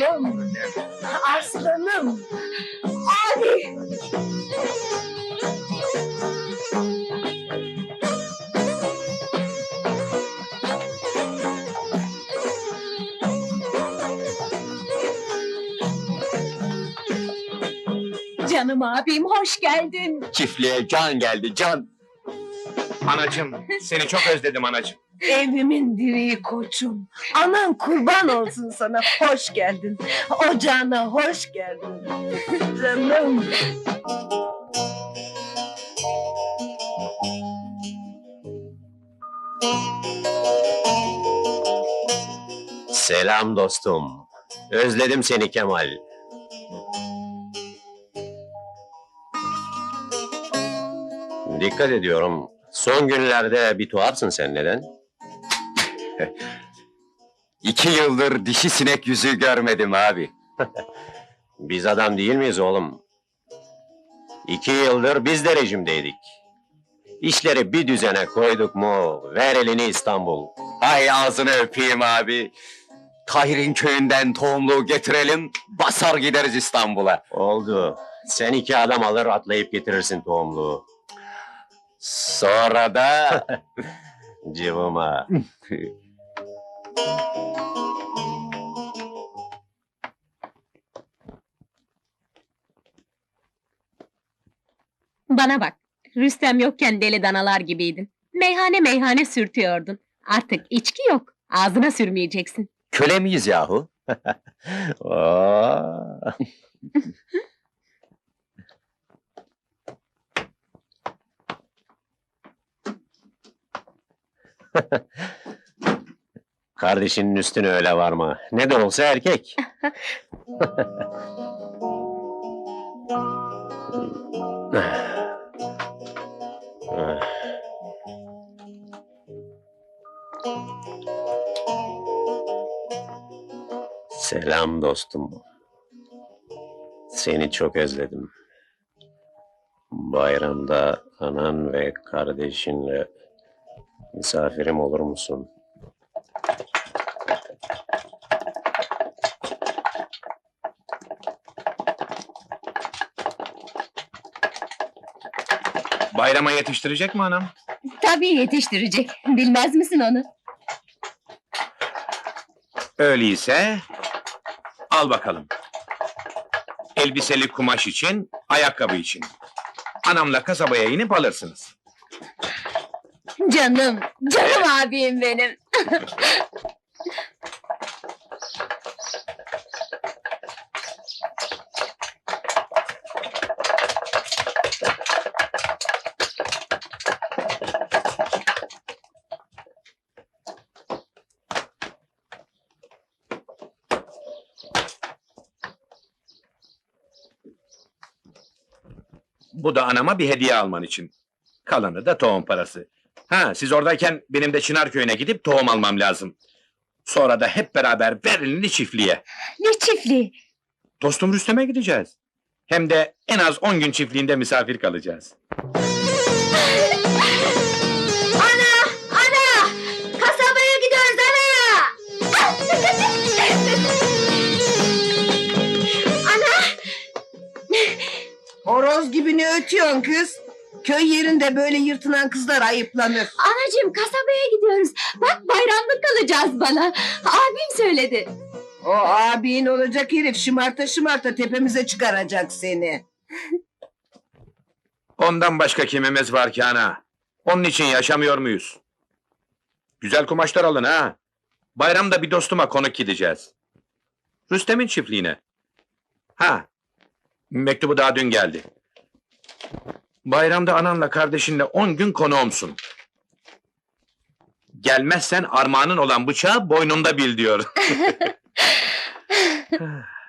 Canım, aslanım, abi. Canım abim, hoş geldin. Çiftliğe can geldi can. Anacım, seni çok özledim anacım. Evimin direği koçum. Anan kurban olsun sana. Hoş geldin. Ocağına hoş geldin. Canım. Selam dostum. Özledim seni Kemal. Dikkat ediyorum. Son günlerde bir tuhafsın sen neden? İki yıldır dişi sinek yüzü görmedim abi. Biz adam değil miyiz oğlum? İki yıldır biz de rejimdeydik. İşleri bir düzene koyduk mu ver elini İstanbul. Ay ağzını öpeyim abi. Tahir'in köyünden tohumluğu getirelim, basar gideriz İstanbul'a. Oldu. Sen iki adam alır atlayıp getirirsin tohumluğu. Sonra da Cıvıma. Bana bak, Rüstem yokken deli danalar gibiydin. Meyhane meyhane sürtüyordun. Artık içki yok, ağzına sürmeyeceksin. köle miyiz yahu? Oo. Kardeşinin üstüne öyle varma. Ne de olsa erkek. Selam dostum. Seni çok özledim. Bayramda anan ve kardeşinle misafirim olur musun? Bayrama yetiştirecek mi anam? Tabii yetiştirecek, bilmez misin onu? Öyleyse al bakalım. Elbiseli kumaş için, ayakkabı için. Anamla kasabaya inip alırsınız. Canım, canım abim benim. Bu da anama bir hediye alman için. Kalanı da tohum parası. Ha, siz oradayken benim de Çınar köyüne gidip tohum almam lazım. Sonra da hep beraber Berlinli çiftliğe. Ne çiftliği? Dostum Rüstem'e gideceğiz. Hem de en az 10 gün çiftliğinde misafir kalacağız. Horoz gibi ne ötüyorsun kız? Köy yerinde böyle yırtınan kızlar ayıplanır. Anacığım kasabaya gidiyoruz. Bak bayramlık kalacağız bana. Abim söyledi. O abin olacak herif şımarta şımarta tepemize çıkaracak seni. Ondan başka kimimiz var ki ana? Onun için yaşamıyor muyuz? Güzel kumaşlar alın ha. Bayramda bir dostuma konuk gideceğiz. Rüstem'in çiftliğine. Ha. Mektubu daha dün geldi. Bayramda ananla kardeşinle on gün konuğumsun. Gelmezsen armağanın olan bıçağı boynunda bil diyor.